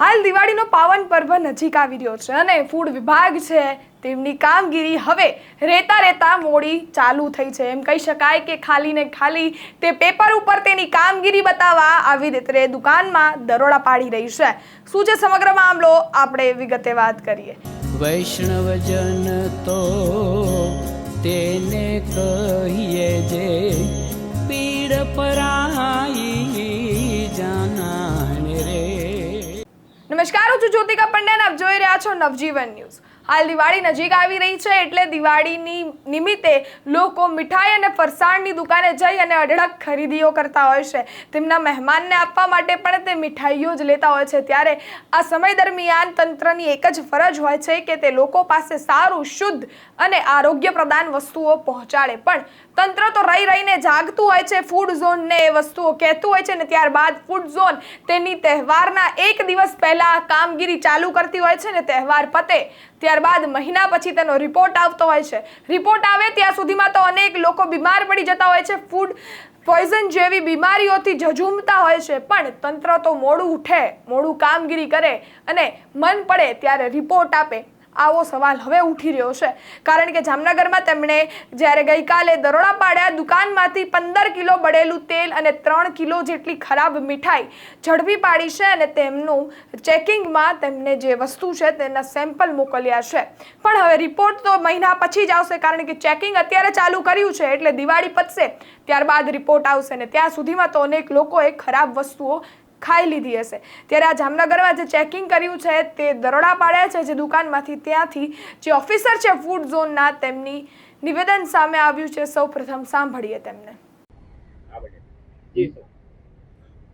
હાલ દિવાળીનો પાવન પર્વ નજીક આવી રહ્યો છે અને ફૂડ વિભાગ છે તેમની કામગીરી હવે રહેતા રહેતા મોડી ચાલુ થઈ છે. એમ કહી શકાય કે ખાલી ને ખાલી તે પેપર ઉપર તેની કામગીરી બતાવવા આવી રીતે દુકાનમાં દરોડા પાડી રહી છે. શું છે સમગ્ર મામલો? આપણે વિગતે વાત કરીએ. વૈષ્ણવજન તો તેને કહીએ નમસ્કાર હું જ્યોતિકા પંડ્યા અને આપ જોઈ રહ્યા છો નવજીવન ન્યૂઝ. હાલ દિવાળી નજીક આવી રહી છે એટલે દિવાળીની નિમિત્તે લોકો મીઠાઈ અને ફરસાણની દુકાને જઈ અને અઢળક ખરીદીઓ કરતા હોય છે. તેમના મહેમાનને આપવા માટે પણ તે મીઠાઈઓ જ લેતા હોય છે. ત્યારે આ સમય દરમિયાન તંત્રની એક જ ફરજ હોય છે કે તે લોકો પાસે સારું, શુદ્ધ અને આરોગ્ય પ્રદાન વસ્તુઓ પહોંચાડે. પણ તંત્ર તો રહી રહીને જાગતું હોય છે ફૂડ ઝોનને એ વસ્તુઓ કહેતું હોય છે ને ત્યારબાદ ફૂડ ઝોન તેની તહેવારના એક દિવસ પહેલા કામગીરી ચાલુ કરતી હોય છે ને તહેવાર પતે, ત્યારબાદ મહિના પછી તેનો રિપોર્ટ આવતો હોય છે. રિપોર્ટ આવે ત્યાં સુધીમાં તો અનેક લોકો બીમાર પડી જતા હોય છે ફૂડ પોઈઝન જેવી બીમારીઓથી ઝઝૂમતા હોય છે, પણ તંત્ર તો મોડું ઉઠે, મોડું કામગીરી કરે અને મન પડે ત્યારે રિપોર્ટ આપે. આવો સવાલ હવે ઉઠી રહ્યો છે. કારણ કે જામનગરમાં તેમણે જ્યારે ગઈકાલે દરોડા પાડ્યા દુકાનમાંથી પંદર કિલો બળેલું તેલ અને ત્રણ કિલો જેટલી ખરાબ મીઠાઈ ઝડપી પાડી છે અને તેમનું ચેકિંગમાં તેમને જે વસ્તુ છે તેના સેમ્પલ મોકલ્યા છે. પણ હવે રિપોર્ટ તો મહિના પછી જ આવશે કારણ કે ચેકિંગ અત્યારે ચાલુ કર્યું છે એટલે દિવાળી પતશે. ત્યારબાદ રિપોર્ટ આવશે ને ત્યાં સુધીમાં તો અનેક લોકોએ ખરાબ વસ્તુઓ ખાઈ લીધી હશે. ત્યારે આ જામનગરમાં જે ચેકિંગ કર્યું છે તે દરોડા પાડ્યા છે જે દુકાનમાંથી. ત્યાંથી જે ઓફિસર છે ફૂડ ઝોનના તેમની નિવેદન સામે આવ્યું છે. સૌ પ્રથમ સાંભળીએ તેમને.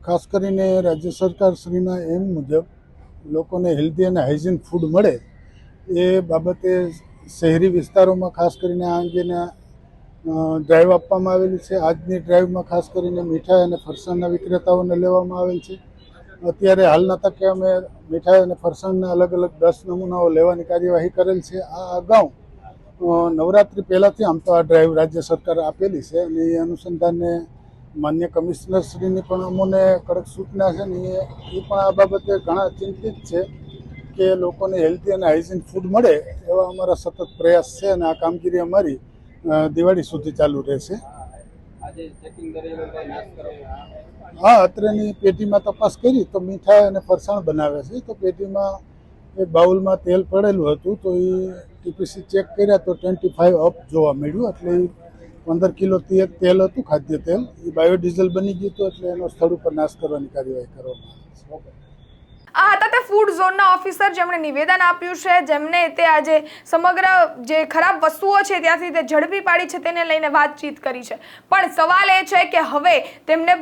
ખાસ કરીને રાજ્ય સરકાર શ્રીના એમ મુજબ લોકોને હેલ્ધી અને હાઇજીન ફૂડ મળે એ બાબતે શહેરી વિસ્તારોમાં ખાસ કરીને આ અંગેના ડ્રાઈવ આપવામાં આવેલી છે. આજની ડ્રાઈવમાં ખાસ કરીને મીઠાઈ અને ફરસાણના વિક્રેતાઓને લેવામાં આવેલ છે. અત્યારે હાલના તકે અમે મીઠાઈ અને ફરસાણના અલગ અલગ દસ નમૂનાઓ લેવાની કાર્યવાહી કરેલ છે. આ અગાઉ નવરાત્રિ પહેલાંથી આમ તો આ ડ્રાઈવ રાજ્ય સરકાર આપેલી છે અને એ અનુસંધાને માન્ય કમિશનરશ્રીની પણ અમોને કડક સૂચના છે ને એ પણ આ બાબતે ઘણા ચિંતિત છે કે લોકોને હેલ્ધી અને હાઇજીન ફૂડ મળે એવા અમારા સતત પ્રયાસ છે અને આ કામગીરી અમારી દિવાળી સુધી ચાલુ રહેશે. હા અત્રેની પેટીમાં તપાસ કરી તો મીઠાઈ અને ફરસાણ બનાવે છે. તો પેટીમાં એક બાઉલમાં તેલ પડેલું હતું તો એ ટીપીસી ચેક કર્યા તો ટ્વેન્ટી ફાઇવ અપ જોવા મળ્યું. એટલે એ પંદર કિલો તેલ હતું ખાદ્ય તેલ. એ બાયોડીઝલ બની ગયું હતું એટલે એનો સ્થળ ઉપર નાશ કરવાની કાર્યવાહી કરવામાં આવી છે. આ હતા તે ફૂડ ઝોનના ઓફિસર જેમણે નિવેદન આપ્યું છે, જેમને તે આજે સમગ્ર જે ખરાબ વસ્તુઓ છે ત્યાંથી તે ઝડપી પાડી છે તેને લઈને વાતચીત કરી છે. પણ સવાલ એ છે કે હવે તેમને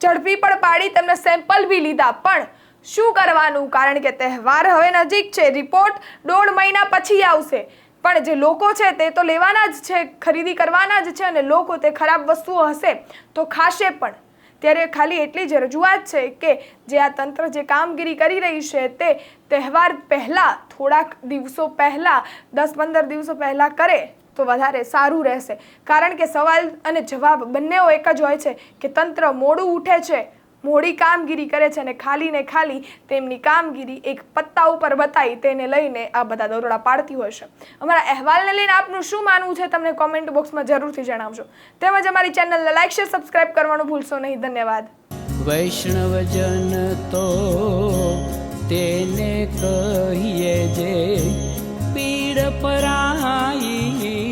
ઝડપી પણ પાડી, તેમને સેમ્પલ બી લીધા. પણ શું કરવાનું? કારણ કે તહેવાર હવે નજીક છે રિપોર્ટ દોઢ મહિના પછી આવશે. પણ જે લોકો છે તે તો લેવાના જ છે, ખરીદી કરવાના જ છે અને લોકો તે ખરાબ વસ્તુઓ હશે તો ખાશે પણ. ત્યારે ખાલી એટલી જ રજૂઆત છે કે જે આ તંત્ર જે કામગીરી કરી રહી છે તે તહેવાર પહેલાં, થોડાક દિવસો પહેલાં, દસ પંદર દિવસો પહેલાં કરે તો વધારે સારું રહેશે. કારણ કે સવાલ અને જવાબ બંનેઓ એક જ હોય છે કે તંત્ર મોડું ઉઠે છે મોડી કામગીરી કરે છે અને ખાલી ને ખાલી તેમની કામગીરી એક પત્તા ઉપર બતાવી તેને લઈને આ બધા દરોડા પાડતી હોય છે. અમારા અહેવાલને લઈને આપનું શું માનવું છે તમને કોમેન્ટ બોક્સમાં જરૂરથી જણાવજો. તેમજ અમારી ચેનલને લાઈક શેર સબસ્ક્રાઇબ કરવાનું ભૂલશો નહીં. ધન્યવાદ. વૈષ્ણવજન તો તેને કહીએ જે પીડ પરાઈ